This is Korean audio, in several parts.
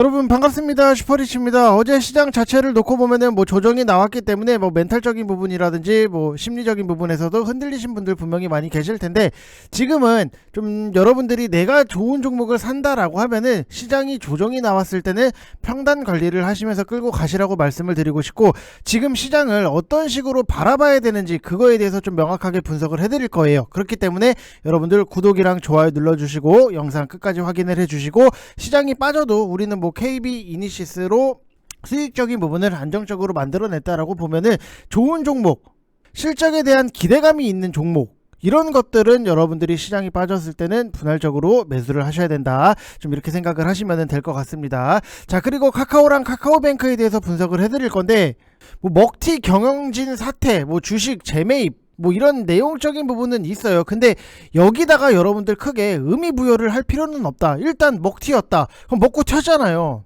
여러분 반갑습니다. 슈퍼리치입니다. 어제 시장 자체를 놓고 보면은 뭐 조정이 나왔기 때문에 뭐 멘탈적인 부분이라든지 뭐 심리적인 부분에서도 흔들리신 분들 분명히 많이 계실 텐데 지금은 좀 여러분들이 내가 좋은 종목을 산다라고 하면은 시장이 조정이 나왔을 때는 평단 관리를 하시면서 끌고 가시라고 말씀을 드리고 싶고 지금 시장을 어떤 식으로 바라봐야 되는지 그거에 대해서 좀 명확하게 분석을 해드릴 거예요. 그렇기 때문에 여러분들 구독이랑 좋아요 눌러주시고 영상 끝까지 확인을 해주시고 시장이 빠져도 우리는 뭐 KB 이니시스로 수익적인 부분을 안정적으로 만들어냈다라고 보면은 좋은 종목, 실적에 대한 기대감이 있는 종목 이런 것들은 여러분들이 시장이 빠졌을 때는 분할적으로 매수를 하셔야 된다. 좀 이렇게 생각을 하시면 될 것 같습니다. 자, 그리고 카카오랑 카카오뱅크에 대해서 분석을 해드릴 건데, 뭐 먹튀 경영진 사태, 뭐 주식 재매입, 뭐 이런 내용적인 부분은 있어요. 근데 여기다가 여러분들 크게 의미 부여를 할 필요는 없다. 일단 먹튀였다. 그럼 먹고 튀었잖아요.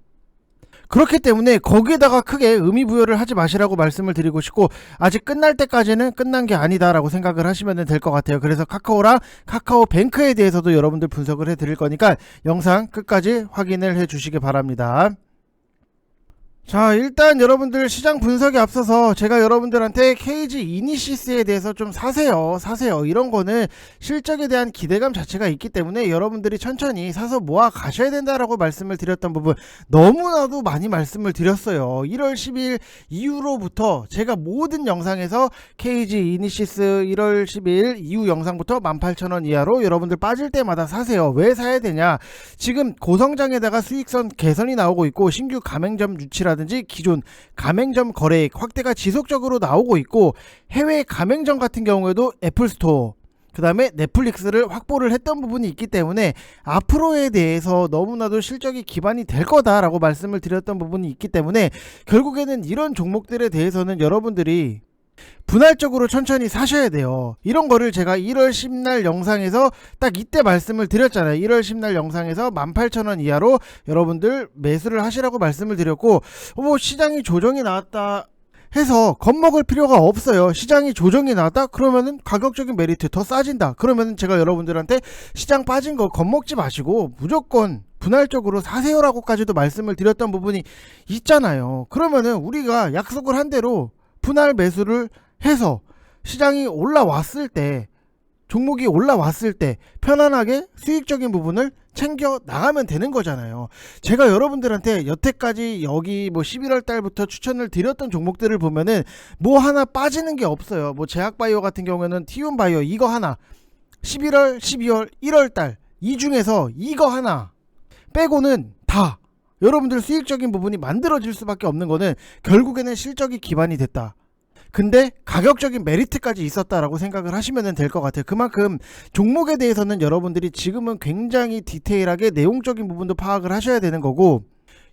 그렇기 때문에 거기에다가 크게 의미 부여를 하지 마시라고 말씀을 드리고 싶고 아직 끝날 때까지는 끝난 게 아니다라고 생각을 하시면 될 것 같아요. 그래서 카카오랑 카카오 뱅크에 대해서도 여러분들 분석을 해 드릴 거니까 영상 끝까지 확인을 해 주시기 바랍니다. 자 일단 여러분들 시장 분석에 앞서서 제가 여러분들한테 KG 이니시스에 대해서 좀 사세요 사세요. 이런 거는 실적에 대한 기대감 자체가 있기 때문에 여러분들이 천천히 사서 모아 가셔야 된다라고 말씀을 드렸던 부분 너무나도 많이 말씀을 드렸어요. 1월 10일 이후로부터 제가 모든 영상에서 KG 이니시스 1월 10일 이후 영상부터 18,000원 이하로 여러분들 빠질 때마다 사세요. 왜 사야 되냐? 지금 고성장에다가 수익선 개선이 나오고 있고 신규 가맹점 유치라 든지 기존 가맹점 거래액 확대가 지속적으로 나오고 있고 해외 가맹점 같은 경우에도 애플스토어 그 다음에 넷플릭스를 확보를 했던 부분이 있기 때문에 앞으로에 대해서 너무나도 실적이 기반이 될 거다라고 말씀을 드렸던 부분이 있기 때문에 결국에는 이런 종목들에 대해서는 여러분들이 분할적으로 천천히 사셔야 돼요. 이런 거를 제가 1월 10날 영상에서 딱 이때 말씀을 드렸잖아요. 1월 10날 영상에서 18,000원 이하로 여러분들 매수를 하시라고 말씀을 드렸고, 뭐 시장이 조정이 나왔다. 해서 겁먹을 필요가 없어요. 시장이 조정이 나왔다? 그러면은 가격적인 메리트 더 싸진다. 그러면은 제가 여러분들한테 시장 빠진 거 겁먹지 마시고 무조건 분할적으로 사세요라고까지도 말씀을 드렸던 부분이 있잖아요. 그러면은 우리가 약속을 한 대로 분할 매수를 해서 시장이 올라왔을 때 종목이 올라왔을 때 편안하게 수익적인 부분을 챙겨 나가면 되는 거잖아요. 제가 여러분들한테 여태까지 여기 뭐 11월 달부터 추천을 드렸던 종목들을 보면은 뭐 하나 빠지는 게 없어요. 뭐 제약바이오 같은 경우에는 티움바이오 이거 하나 11월, 12월, 1월 달 이 중에서 이거 하나 빼고는 다 여러분들 수익적인 부분이 만들어질 수밖에 없는 거는 결국에는 실적이 기반이 됐다. 근데 가격적인 메리트까지 있었다라고 생각을 하시면 될 것 같아요. 그만큼 종목에 대해서는 여러분들이 지금은 굉장히 디테일하게 내용적인 부분도 파악을 하셔야 되는 거고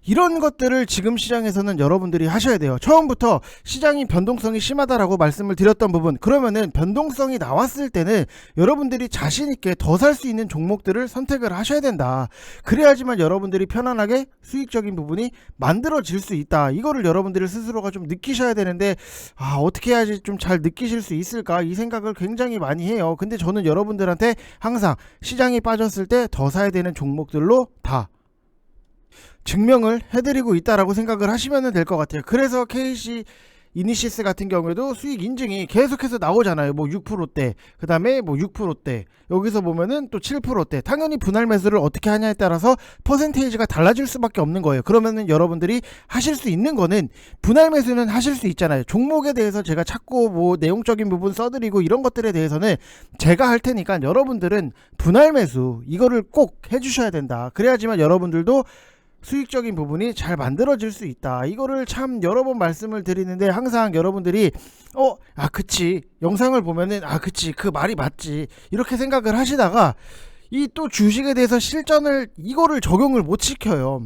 이런 것들을 지금 시장에서는 여러분들이 하셔야 돼요. 처음부터 시장이 변동성이 심하다라고 말씀을 드렸던 부분, 그러면은 변동성이 나왔을 때는 여러분들이 자신 있게 더 살 수 있는 종목들을 선택을 하셔야 된다. 그래야지만 여러분들이 편안하게 수익적인 부분이 만들어질 수 있다. 이거를 여러분들이 스스로가 좀 느끼셔야 되는데, 아, 어떻게 해야지 좀 잘 느끼실 수 있을까? 이 생각을 굉장히 많이 해요. 근데 저는 여러분들한테 항상 시장이 빠졌을 때 더 사야 되는 종목들로 다 증명을 해드리고 있다라고 생각을 하시면 될 것 같아요. 그래서 KC 이니시스 같은 경우에도 수익 인증이 계속해서 나오잖아요. 뭐 6%대, 그 다음에 뭐 6%대, 여기서 보면은 또 7%대. 당연히 분할 매수를 어떻게 하냐에 따라서 퍼센테이지가 달라질 수밖에 없는 거예요. 그러면은 여러분들이 하실 수 있는 거는 분할 매수는 하실 수 있잖아요. 종목에 대해서 제가 찾고 뭐 내용적인 부분 써드리고 이런 것들에 대해서는 제가 할 테니까 여러분들은 분할 매수 이거를 꼭 해주셔야 된다. 그래야지만 여러분들도 수익적인 부분이 잘 만들어질 수 있다. 이거를 참 여러 번 말씀을 드리는데 항상 여러분들이 어, 아, 그치. 영상을 보면은 아, 그치. 그 말이 맞지. 이렇게 생각을 하시다가 이 또 주식에 대해서 실전을 이거를 적용을 못 시켜요.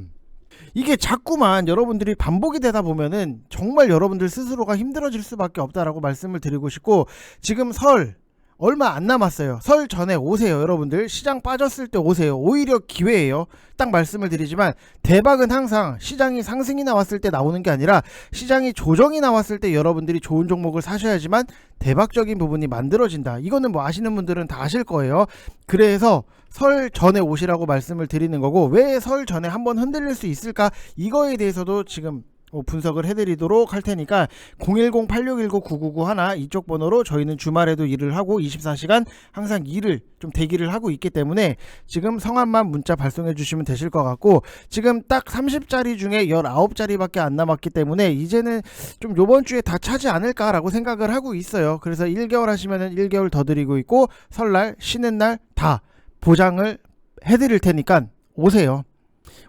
이게 자꾸만 여러분들이 반복이 되다 보면은 정말 여러분들 스스로가 힘들어질 수밖에 없다라고 말씀을 드리고 싶고 지금 설 얼마 안 남았어요. 설 전에 오세요, 여러분들. 시장 빠졌을 때 오세요. 오히려 기회예요. 딱 말씀을 드리지만 대박은 항상 시장이 상승이 나왔을 때 나오는 게 아니라 시장이 조정이 나왔을 때 여러분들이 좋은 종목을 사셔야지만 대박적인 부분이 만들어진다. 이거는 뭐 아시는 분들은 다 아실 거예요. 그래서 설 전에 오시라고 말씀을 드리는 거고 왜 설 전에 한번 흔들릴 수 있을까? 이거에 대해서도 지금 어, 분석을 해드리도록 할 테니까 010-8619-9991 하나 이쪽 번호로 저희는 주말에도 일을 하고 24시간 항상 일을 좀 대기를 하고 있기 때문에 지금 성함만 문자 발송해 주시면 되실 것 같고 지금 딱 30자리 중에 19자리밖에 안 남았기 때문에 이제는 좀 요번 주에 다 차지 않을까라고 생각을 하고 있어요. 그래서 1개월 하시면은 1개월 더 드리고 있고 설날 쉬는 날 다 보장을 해드릴 테니까 오세요.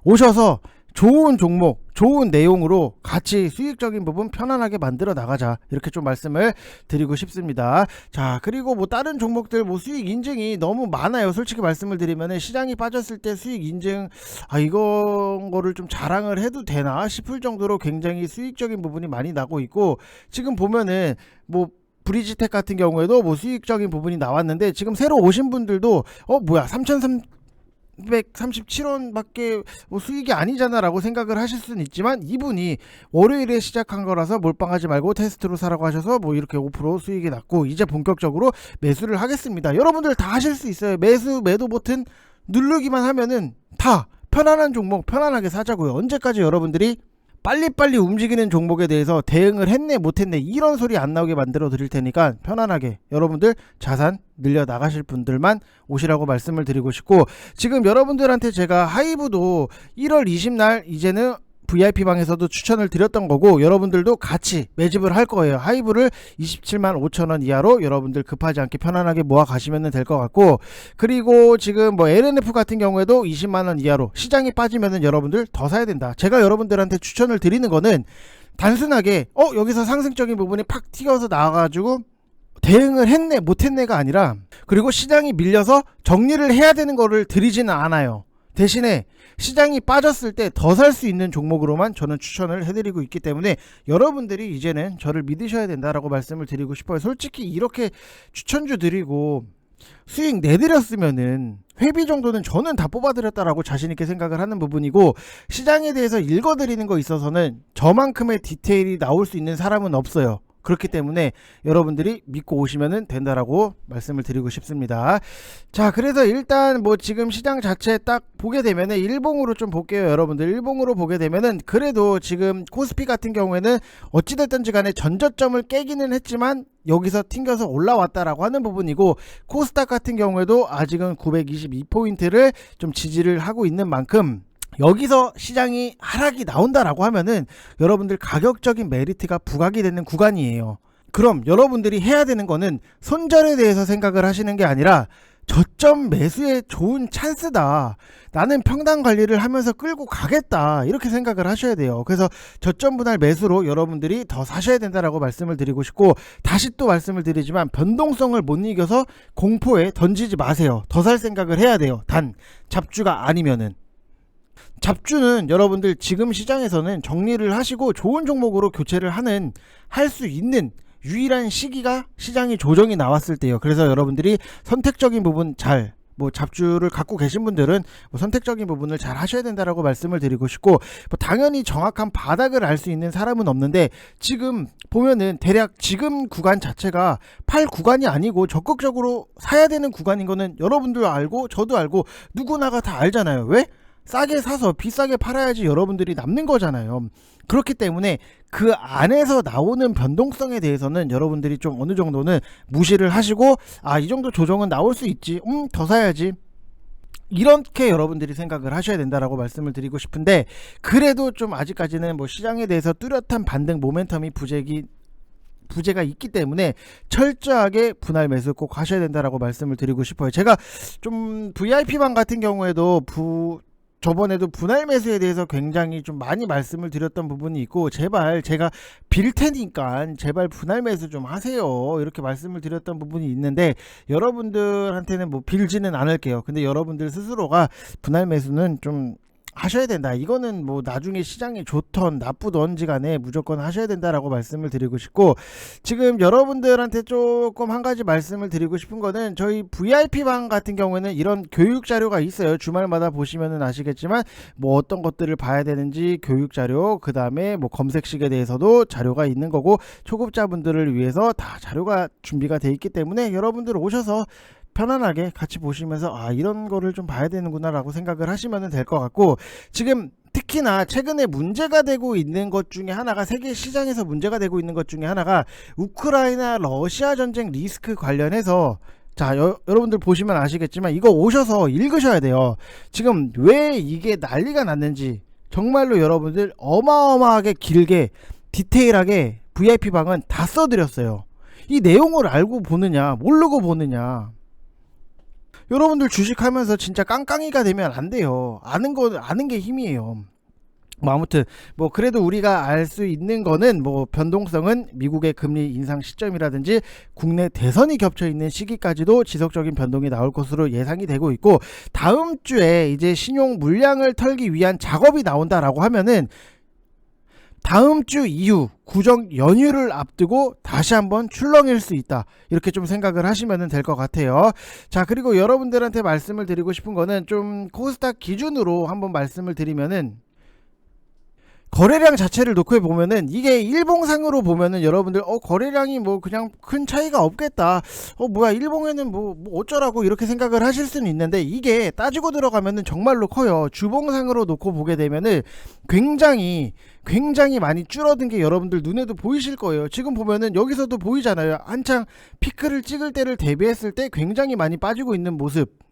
오셔서 좋은 종목, 좋은 내용으로 같이 수익적인 부분 편안하게 만들어 나가자. 이렇게 좀 말씀을 드리고 싶습니다. 자, 그리고 뭐 다른 종목들 뭐 수익 인증이 너무 많아요. 솔직히 말씀을 드리면은 시장이 빠졌을 때 수익 인증, 아, 이건 거를 좀 자랑을 해도 되나 싶을 정도로 굉장히 수익적인 부분이 많이 나고 있고, 지금 보면은 뭐 브리지텍 같은 경우에도 뭐 수익적인 부분이 나왔는데 지금 새로 오신 분들도 어 뭐야 3,337원밖에 뭐 수익이 아니잖아라고 생각을 하실 수는 있지만 이분이 월요일에 시작한 거라서 몰빵하지 말고 테스트로 사라고 하셔서 뭐 이렇게 5% 수익이 났고 이제 본격적으로 매수를 하겠습니다. 여러분들 다 하실 수 있어요. 매수 매도 버튼 누르기만 하면은 다 편안한 종목 편안하게 사자고요. 언제까지 여러분들이 빨리빨리 움직이는 종목에 대해서 대응을 했네 못했네 이런 소리 안 나오게 만들어 드릴 테니까 편안하게 여러분들 자산 늘려 나가실 분들만 오시라고 말씀을 드리고 싶고 지금 여러분들한테 제가 하이브도 1월 20날 이제는 VIP 방에서도 추천을 드렸던 거고 여러분들도 같이 매집을 할 거예요. 하이브를 27만 5천 원 이하로 여러분들 급하지 않게 편안하게 모아 가시면 될 것 같고 그리고 지금 뭐 LNF 같은 경우에도 20만 원 이하로 시장이 빠지면은 여러분들 더 사야 된다. 제가 여러분들한테 추천을 드리는 거는 단순하게 어 여기서 상승적인 부분이 팍 튀어서 나와가지고 대응을 했네 못했네가 아니라 그리고 시장이 밀려서 정리를 해야 되는 거를 드리지는 않아요. 대신에 시장이 빠졌을 때 더 살 수 있는 종목으로만 저는 추천을 해드리고 있기 때문에 여러분들이 이제는 저를 믿으셔야 된다라고 말씀을 드리고 싶어요. 솔직히 이렇게 추천주 드리고 수익 내드렸으면은 회비 정도는 저는 다 뽑아드렸다라고 자신있게 생각을 하는 부분이고 시장에 대해서 읽어드리는 거 있어서는 저만큼의 디테일이 나올 수 있는 사람은 없어요. 그렇기 때문에 여러분들이 믿고 오시면 된다라고 말씀을 드리고 싶습니다. 자, 그래서 일단 뭐 지금 시장 자체 딱 보게 되면은 일봉으로 좀 볼게요, 여러분들. 일봉으로 보게 되면은 그래도 지금 코스피 같은 경우에는 어찌됐든지 간에 전저점을 깨기는 했지만 여기서 튕겨서 올라왔다라고 하는 부분이고 코스닥 같은 경우에도 아직은 922포인트를 좀 지지를 하고 있는 만큼 여기서 시장이 하락이 나온다라고 하면은 여러분들 가격적인 메리트가 부각이 되는 구간이에요. 그럼 여러분들이 해야 되는 거는 손절에 대해서 생각을 하시는 게 아니라 저점 매수의 좋은 찬스다. 나는 평단 관리를 하면서 끌고 가겠다. 이렇게 생각을 하셔야 돼요. 그래서 저점 분할 매수로 여러분들이 더 사셔야 된다라고 말씀을 드리고 싶고 다시 또 말씀을 드리지만 변동성을 못 이겨서 공포에 던지지 마세요. 더 살 생각을 해야 돼요. 단 잡주가 아니면은 잡주는 여러분들 지금 시장에서는 정리를 하시고 좋은 종목으로 교체를 하는 할 수 있는 유일한 시기가 시장이 조정이 나왔을 때요. 그래서 여러분들이 선택적인 부분 잘 뭐 잡주를 갖고 계신 분들은 뭐 선택적인 부분을 잘 하셔야 된다라고 말씀을 드리고 싶고 뭐 당연히 정확한 바닥을 알 수 있는 사람은 없는데 지금 보면은 대략 지금 구간 자체가 팔 구간이 아니고 적극적으로 사야 되는 구간인 거는 여러분도 알고 저도 알고 누구나가 다 알잖아요. 왜? 싸게 사서 비싸게 팔아야지 여러분들이 남는 거잖아요. 그렇기 때문에 그 안에서 나오는 변동성에 대해서는 여러분들이 좀 어느 정도는 무시를 하시고 아 이 정도 조정은 나올 수 있지 음 더 사야지 이렇게 여러분들이 생각을 하셔야 된다라고 말씀을 드리고 싶은데 그래도 좀 아직까지는 뭐 시장에 대해서 뚜렷한 반등 모멘텀이 부재기 부재가 있기 때문에 철저하게 분할 매수 꼭 하셔야 된다라고 말씀을 드리고 싶어요. 제가 좀 VIP방 같은 경우에도 부 저번에도 분할 매수에 대해서 굉장히 좀 많이 말씀을 드렸던 부분이 있고 제발 제가 빌 테니까 제발 분할 매수 좀 하세요. 이렇게 말씀을 드렸던 부분이 있는데 여러분들한테는 뭐 빌지는 않을게요. 근데 여러분들 스스로가 분할 매수는 좀 하셔야 된다. 이거는 뭐 나중에 시장이 좋던 나쁘던지 간에 무조건 하셔야 된다라고 말씀을 드리고 싶고 지금 여러분들한테 조금 한 가지 말씀을 드리고 싶은 거는 저희 VIP 방 같은 경우에는 이런 교육 자료가 있어요. 주말마다 보시면은 아시겠지만 뭐 어떤 것들을 봐야 되는지 교육 자료, 그 다음에 뭐 검색식에 대해서도 자료가 있는 거고 초급자분들을 위해서 다 자료가 준비가 돼 있기 때문에 여러분들 오셔서 편안하게 같이 보시면서 아 이런 거를 좀 봐야 되는구나라고 생각을 하시면 될 것 같고 지금 특히나 최근에 문제가 되고 있는 것 중에 하나가 세계 시장에서 문제가 되고 있는 것 중에 하나가 우크라이나 러시아 전쟁 리스크 관련해서 자 여, 여러분들 보시면 아시겠지만 이거 오셔서 읽으셔야 돼요. 지금 왜 이게 난리가 났는지 정말로 여러분들 어마어마하게 길게 디테일하게 VIP 방은 다 써드렸어요. 이 내용을 알고 보느냐 모르고 보느냐 여러분들 주식하면서 진짜 깡깡이가 되면 안 돼요. 아는 거 아는 게 힘이에요. 뭐 아무튼 뭐 그래도 우리가 알 수 있는 거는 뭐 변동성은 미국의 금리 인상 시점이라든지 국내 대선이 겹쳐 있는 시기까지도 지속적인 변동이 나올 것으로 예상이 되고 있고 다음 주에 이제 신용 물량을 털기 위한 작업이 나온다라고 하면은 다음 주 이후 구정 연휴를 앞두고 다시 한번 출렁일 수 있다. 이렇게 좀 생각을 하시면 될 것 같아요. 자, 그리고 여러분들한테 말씀을 드리고 싶은 거는 좀 코스닥 기준으로 한번 말씀을 드리면은 거래량 자체를 놓고 보면은 이게 일봉상으로 보면은 여러분들 어 거래량이 뭐 그냥 큰 차이가 없겠다. 어 뭐야 일봉에는 뭐, 뭐 어쩌라고 이렇게 생각을 하실 수는 있는데 이게 따지고 들어가면은 정말로 커요. 주봉상으로 놓고 보게 되면은 굉장히 굉장히 많이 줄어든 게 여러분들 눈에도 보이실 거예요. 지금 보면은 여기서도 보이잖아요. 한창 피크를 찍을 때를 대비했을 때 굉장히 많이 빠지고 있는 모습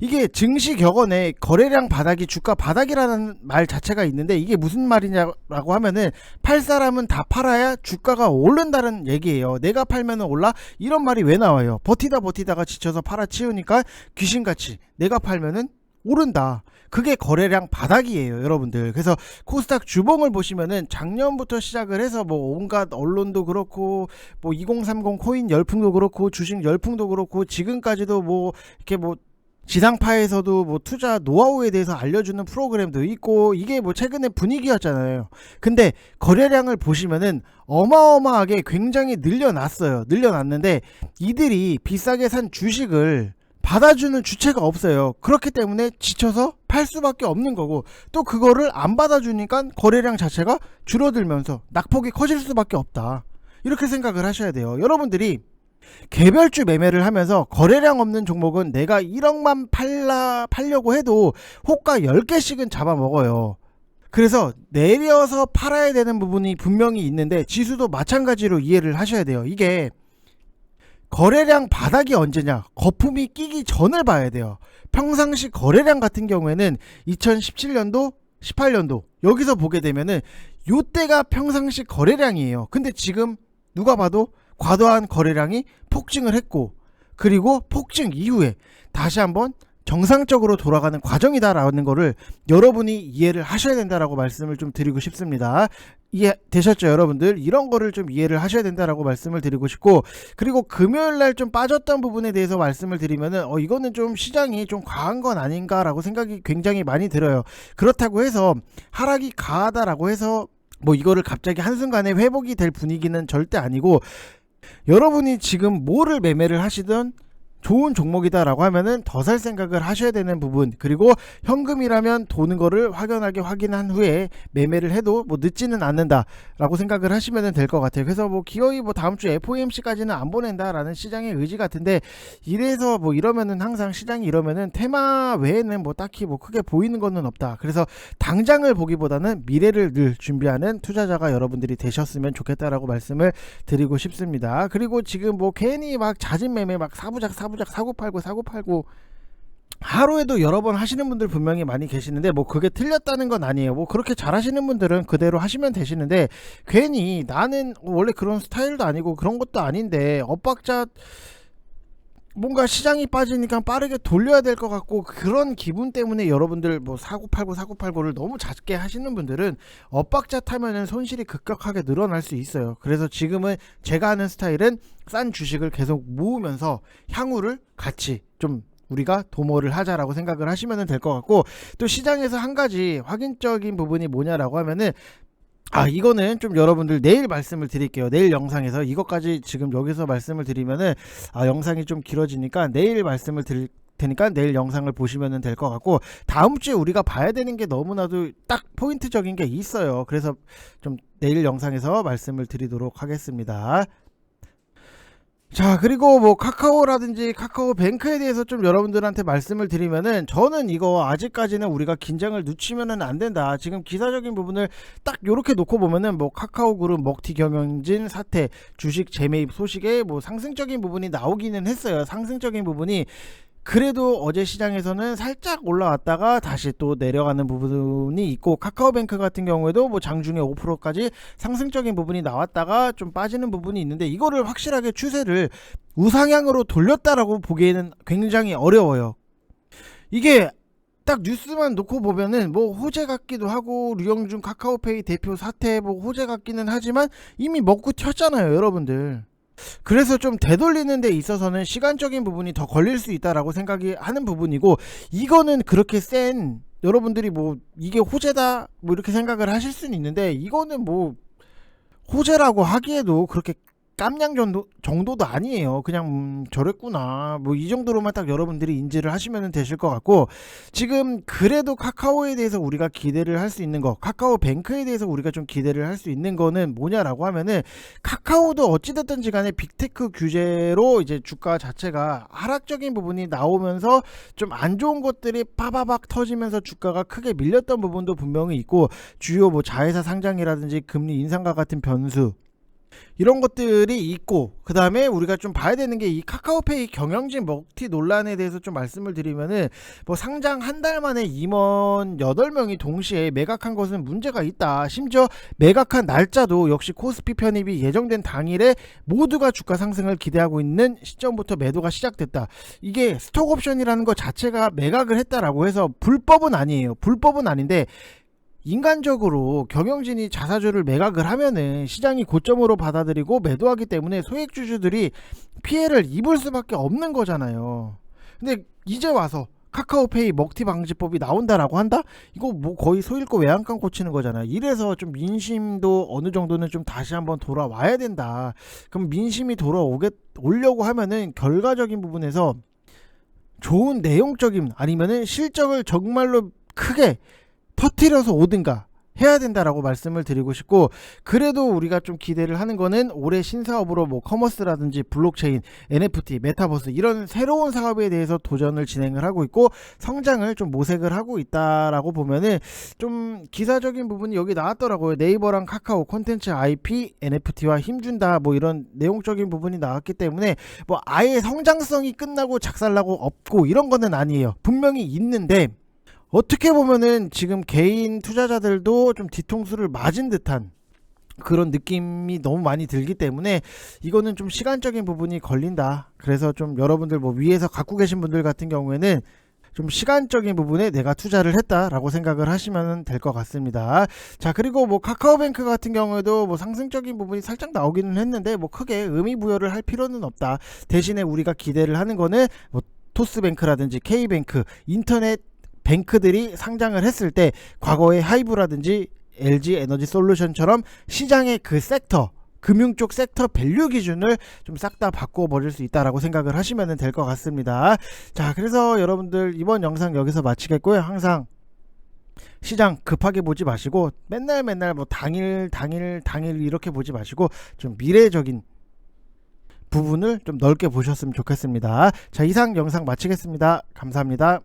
이게 증시 격언에 거래량 바닥이 주가 바닥이라는 말 자체가 있는데 이게 무슨 말이냐라고 하면은 팔 사람은 다 팔아야 주가가 오른다는 얘기예요. 내가 팔면은 올라 이런 말이 왜 나와요? 버티다 버티다가 지쳐서 팔아치우니까 귀신같이 내가 팔면은 오른다. 그게 거래량 바닥이에요, 여러분들. 그래서 코스닥 주봉을 보시면은 작년부터 시작을 해서 뭐 온갖 언론도 그렇고 뭐 2030 코인 열풍도 그렇고 주식 열풍도 그렇고 지금까지도 뭐 이렇게 뭐 지상파에서도 뭐 투자 노하우에 대해서 알려주는 프로그램도 있고 이게 뭐 최근에 분위기였잖아요. 근데 거래량을 보시면은 어마어마하게 굉장히 늘려놨어요. 늘려놨는데 이들이 비싸게 산 주식을 받아주는 주체가 없어요. 그렇기 때문에 지쳐서 팔 수밖에 없는 거고 또 그거를 안 받아주니까 거래량 자체가 줄어들면서 낙폭이 커질 수밖에 없다. 이렇게 생각을 하셔야 돼요. 여러분들이 개별주 매매를 하면서 거래량 없는 종목은 내가 1억만 팔라, 팔려고 해도 호가 10개씩은 잡아먹어요. 그래서 내려서 팔아야 되는 부분이 분명히 있는데 지수도 마찬가지로 이해를 하셔야 돼요. 이게 거래량 바닥이 언제냐? 거품이 끼기 전을 봐야 돼요. 평상시 거래량 같은 경우에는 2017년도, 18년도 여기서 보게 되면은 요때가 평상시 거래량이에요. 근데 지금 누가 봐도 과도한 거래량이 폭증을 했고 그리고 폭증 이후에 다시 한번 정상적으로 돌아가는 과정이다라는 거를 여러분이 이해를 하셔야 된다라고 말씀을 좀 드리고 싶습니다. 이해 되셨죠, 여러분들? 이런 거를 좀 이해를 하셔야 된다라고 말씀을 드리고 싶고 그리고 금요일 날 좀 빠졌던 부분에 대해서 말씀을 드리면은 어 이거는 좀 시장이 좀 과한 건 아닌가라고 생각이 굉장히 많이 들어요. 그렇다고 해서 하락이 가하다라고 해서 뭐 이거를 갑자기 한순간에 회복이 될 분위기는 절대 아니고 여러분이 지금 뭐를 매매를 하시든 좋은 종목이다라고 하면은 더 살 생각을 하셔야 되는 부분 그리고 현금이라면 도는 거를 확연하게 확인한 후에 매매를 해도 뭐 늦지는 않는다라고 생각을 하시면 될 것 같아요. 그래서 뭐 기어이 뭐 다음 주 FOMC까지는 안 보낸다라는 시장의 의지 같은데 이래서 뭐 이러면은 항상 시장이 이러면은 테마 외에는 뭐 딱히 뭐 크게 보이는 거는 없다. 그래서 당장을 보기보다는 미래를 늘 준비하는 투자자가 여러분들이 되셨으면 좋겠다라고 말씀을 드리고 싶습니다. 그리고 지금 뭐 괜히 막 자진 매매 막 사부작 사부 사부작 사고 팔고 사고 팔고 하루에도 여러 번 하시는 분들 분명히 많이 계시는데 뭐 그게 틀렸다는 건 아니에요. 뭐 그렇게 잘 하시는 분들은 그대로 하시면 되시는데 괜히 나는 원래 그런 스타일도 아니고 그런 것도 아닌데 엇박자 뭔가 시장이 빠지니까 빠르게 돌려야 될 것 같고 그런 기분 때문에 여러분들 뭐 사고 팔고 사고 팔고를 너무 잦게 하시는 분들은 엇박자 타면은 손실이 급격하게 늘어날 수 있어요. 그래서 지금은 제가 하는 스타일은 싼 주식을 계속 모으면서 향후를 같이 좀 우리가 도모를 하자라고 생각을 하시면 될 것 같고 또 시장에서 한 가지 확인적인 부분이 뭐냐라고 하면은 아 이거는 좀 여러분들 내일 말씀을 드릴게요. 내일 영상에서 이것까지 지금 여기서 말씀을 드리면은 아 영상이 좀 길어지니까 내일 말씀을 드릴 테니까 내일 영상을 보시면 될 것 같고 다음 주에 우리가 봐야 되는 게 너무나도 딱 포인트적인 게 있어요. 그래서 좀 내일 영상에서 말씀을 드리도록 하겠습니다 자 그리고 뭐 카카오라든지 카카오 뱅크에 대해서 좀 여러분들한테 말씀을 드리면은 저는 이거 아직까지는 우리가 긴장을 늦추면은 안 된다. 지금 기사적인 부분을 딱 요렇게 놓고 보면은 뭐 카카오 그룹 먹튀 경영진 사태 주식 재매입 소식에 뭐 상승적인 부분이 나오기는 했어요. 상승적인 부분이 그래도 어제 시장에서는 살짝 올라왔다가 다시 또 내려가는 부분이 있고 카카오뱅크 같은 경우에도 뭐 장중에 5%까지 상승적인 부분이 나왔다가 좀 빠지는 부분이 있는데 이거를 확실하게 추세를 우상향으로 돌렸다라고 보기에는 굉장히 어려워요. 이게 딱 뉴스만 놓고 보면은 뭐 호재 같기도 하고 류영준 카카오페이 대표 사태 뭐 호재 같기는 하지만 이미 먹고 튀었잖아요, 여러분들. 그래서 좀 되돌리는 데 있어서는 시간적인 부분이 더 걸릴 수 있다라고 생각이 하는 부분이고 이거는 그렇게 센 여러분들이 뭐 이게 호재다 뭐 이렇게 생각을 하실 수는 있는데 이거는 뭐 호재라고 하기에도 그렇게 깜냥 정도, 정도도 아니에요. 그냥 음, 저랬구나. 뭐 이 정도로만 딱 여러분들이 인지를 하시면 되실 것 같고 지금 그래도 카카오에 대해서 우리가 기대를 할 수 있는 거, 카카오 뱅크에 대해서 우리가 좀 기대를 할 수 있는 거는 뭐냐라고 하면은 카카오도 어찌됐든지 간에 빅테크 규제로 이제 주가 자체가 하락적인 부분이 나오면서 좀 안 좋은 것들이 빠바박 터지면서 주가가 크게 밀렸던 부분도 분명히 있고 주요 뭐 자회사 상장이라든지 금리 인상과 같은 변수 이런 것들이 있고 그 다음에 우리가 좀 봐야 되는 게 이 카카오페이 경영진 먹튀 논란에 대해서 좀 말씀을 드리면은 뭐 상장 한 달 만에 임원 8명이 동시에 매각한 것은 문제가 있다. 심지어 매각한 날짜도 역시 코스피 편입이 예정된 당일에 모두가 주가 상승을 기대하고 있는 시점부터 매도가 시작됐다. 이게 스톡옵션이라는 것 자체가 매각을 했다라고 해서 불법은 아니에요. 불법은 아닌데 인간적으로 경영진이 자사주를 매각을 하면은 시장이 고점으로 받아들이고 매도하기 때문에 소액주주들이 피해를 입을 수밖에 없는 거잖아요. 근데 이제 와서 카카오페이 먹튀 방지법이 나온다라고 한다? 이거 뭐 거의 소일거 외양간 고치는 거잖아요. 이래서 좀 민심도 어느 정도는 좀 다시 한번 돌아와야 된다. 그럼 민심이 돌아오게 오려고 하면은 결과적인 부분에서 좋은 내용적인 아니면은 실적을 정말로 크게 터트려서 오든가 해야 된다라고 말씀을 드리고 싶고 그래도 우리가 좀 기대를 하는 거는 올해 신사업으로 뭐 커머스라든지 블록체인, NFT, 메타버스 이런 새로운 사업에 대해서 도전을 진행을 하고 있고 성장을 좀 모색을 하고 있다라고 보면은 좀 기사적인 부분이 여기 나왔더라고요. 네이버랑 카카오 콘텐츠 IP, NFT와 힘준다 뭐 이런 내용적인 부분이 나왔기 때문에 뭐 아예 성장성이 끝나고 작살나고 없고 이런 거는 아니에요. 분명히 있는데 어떻게 보면은 지금 개인 투자자들도 좀 뒤통수를 맞은 듯한 그런 느낌이 너무 많이 들기 때문에 이거는 좀 시간적인 부분이 걸린다. 그래서 좀 여러분들 뭐 위에서 갖고 계신 분들 같은 경우에는 좀 시간적인 부분에 내가 투자를 했다라고 생각을 하시면 될 것 같습니다. 자, 그리고 뭐 카카오뱅크 같은 경우에도 뭐 상승적인 부분이 살짝 나오기는 했는데 뭐 크게 의미 부여를 할 필요는 없다. 대신에 우리가 기대를 하는 거는 뭐 토스뱅크라든지 K뱅크, 인터넷 뱅크들이 상장을 했을 때 과거의 하이브라든지 LG 에너지 솔루션처럼 시장의 그 섹터 금융 쪽 섹터 밸류 기준을 좀 싹 다 바꿔 버릴 수 있다라고 생각을 하시면 될 것 같습니다. 자, 그래서 여러분들 이번 영상 여기서 마치겠고요. 항상 시장 급하게 보지 마시고 맨날 맨날 뭐 당일 당일 당일 이렇게 보지 마시고 좀 미래적인 부분을 좀 넓게 보셨으면 좋겠습니다. 자, 이상 영상 마치겠습니다. 감사합니다.